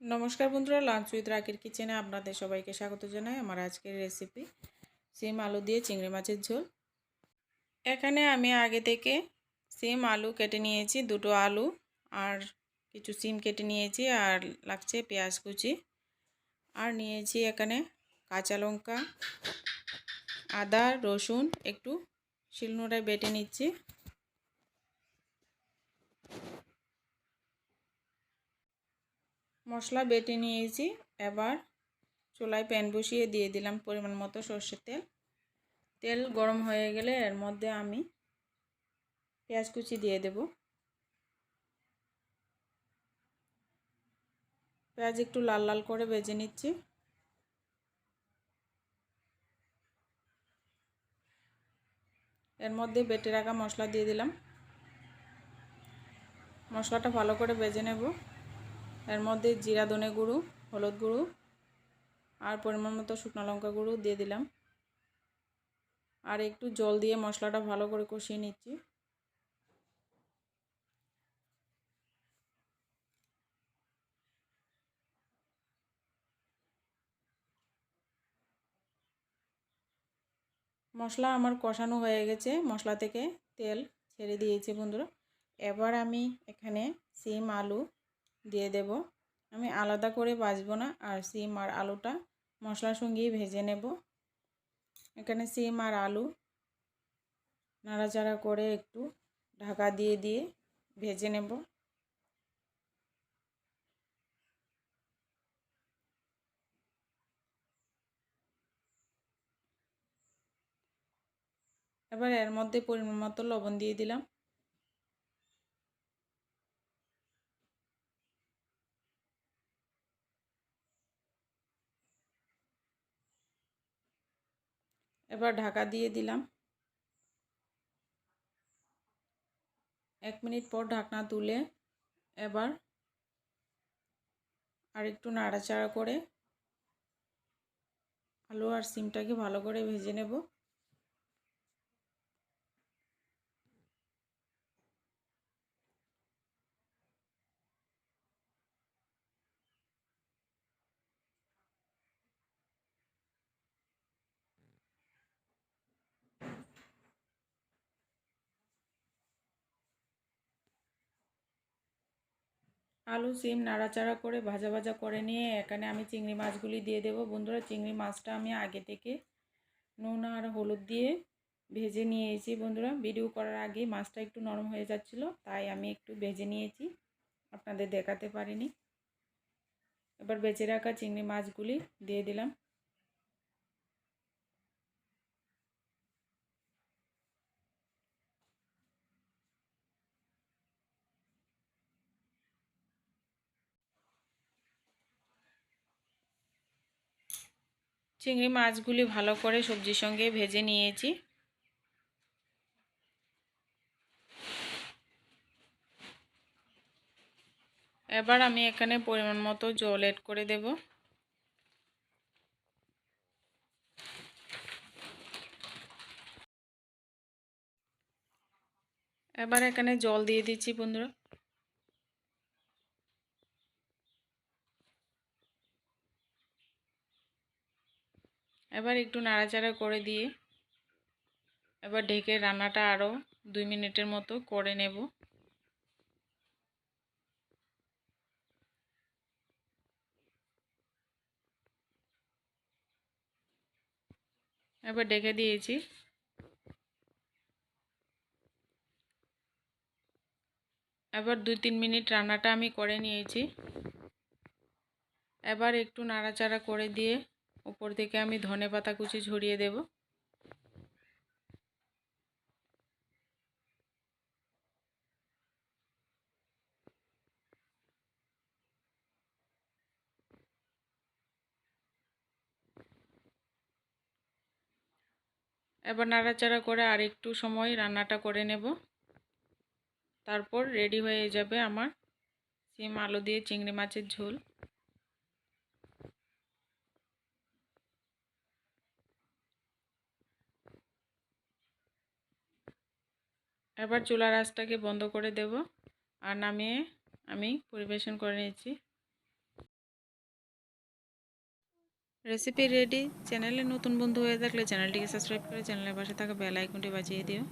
নমস্কার বন্ধুরা lunch with রাকের কিচেনে আপনাদের সবাইকে স্বাগত জানাই আমার আজকের রেসিপি সিম আলু দিয়ে চিংড়ি মাছের ঝোল। এখানে আমি আগে থেকে সিম আলু কেটে নিয়েছি, দুটো আলু আর কিছু সিম কেটে নিয়েছি আর লাগছে পেঁয়াজ কুচি। আর নিয়েছি এখানে কাঁচা লঙ্কা, আদা, রসুন, একটু শিলনোড়ায় বেটে নিচ্ছি। মশলা বেটে নিয়েছি। এবার চুলায় প্যান বসিয়ে দিয়ে দিলাম পরিমাণ মতো সর্ষের তেল। তেল গরম হয়ে গেলে এর মধ্যে আমি পেঁয়াজ কুচি দিয়ে দেব। পেঁয়াজ একটু লাল লাল করে ভেজে নিচ্ছি। এর মধ্যে বেটে রাখা মশলা দিয়ে দিলাম। মশলাটা ভালো করে ভেজে নেব। এর মধ্যে জিরা ধনে গুঁড়ো, হলুদ গুঁড়ো আর পরিমাণ মতো শুকনো লঙ্কা গুঁড়ো দিয়ে দিলাম। আর একটু জল দিয়ে মশলাটা ভালো করে কষিয়ে নিচ্ছি। মশলা আমার কষানো হয়ে গেছে, মশলা থেকে তেল ছেড়ে দিয়েছে বন্ধুরা। এবার আমি এখানে সিম, আলু দিয়ে দেব। আমি আলাদা করে বাজবো না, আর সিম আর আলুটা মশলার সঙ্গেই ভেজে নেব। এখানে সিম আর আলু নাড়াচাড়া করে একটু ঢাকা দিয়ে দিয়ে ভেজে নেব। এবার এর মধ্যে পরিমাণ মতো লবণ দিয়ে দিলাম। এবার ঢাকা দিয়ে দিলাম। এক মিনিট পর ঢাকনা তুলে এবার আর একটু নাড়াচাড়া করে আলু আর সিমটাকে ভালো করে ভেজে নেব। আলু, সিম নাড়াচাড়া করে ভাজা ভাজা করে নিয়ে এখানে আমি চিংড়ি মাছগুলি দিয়ে দেব। বন্ধুরা, চিংড়ি মাছটা আমি আগে থেকে নুন আর হলুদ দিয়ে ভেজে নিয়েছি। বন্ধুরা, ভিডিও করার আগে মাছটা একটু নরম হয়ে যাচ্ছিল, তাই আমি একটু ভেজে নিয়েছি। আপনাদের দেখাতে পারিনি। এবার বেঁচে রাখা চিংড়ি মাছগুলি দিয়ে দিলাম। চিংড়ি মাছগুলি ভালো করে সবজির সঙ্গে ভেজে নিয়েছি। এবার আমি এখানে পরিমাণ মতো জল এড করে দেব। এবার এখানে জল দিয়ে দিচ্ছি বন্ধুরা। এবার একটু নাড়াচাড়া করে দিয়ে এবার ঢেকে রান্নাটা আরও দুই মিনিটের মতো করে নেব। এবার ডেকে দিয়েছি। এবার দুই তিন মিনিট রান্নাটা আমি করে নিয়েছি। এবার একটু নাড়াচাড়া করে দিয়ে উপর থেকে আমি ধনে পাতা কুচি ঝরিয়ে দেব। এবার নাড়াচাড়া করে আর একটু সময় রান্নাটা করে নেব। তারপর রেডি হয়ে যাবে আমার সিম আলু দিয়ে চিংড়ি মাছের ঝোল। এবার চুলার আঁচটাকে বন্ধ করে দেব আর নামিয়ে আমি পরিবেশন করে নিয়েছি। Recipe ready. চ্যানেলে নতুন বন্ধু হয়ে থাকলে চ্যানেলটিকে সাবস্ক্রাইব করে চ্যানেলের পাশে থাকা বেল আইকনটি বাজিয়ে দিও।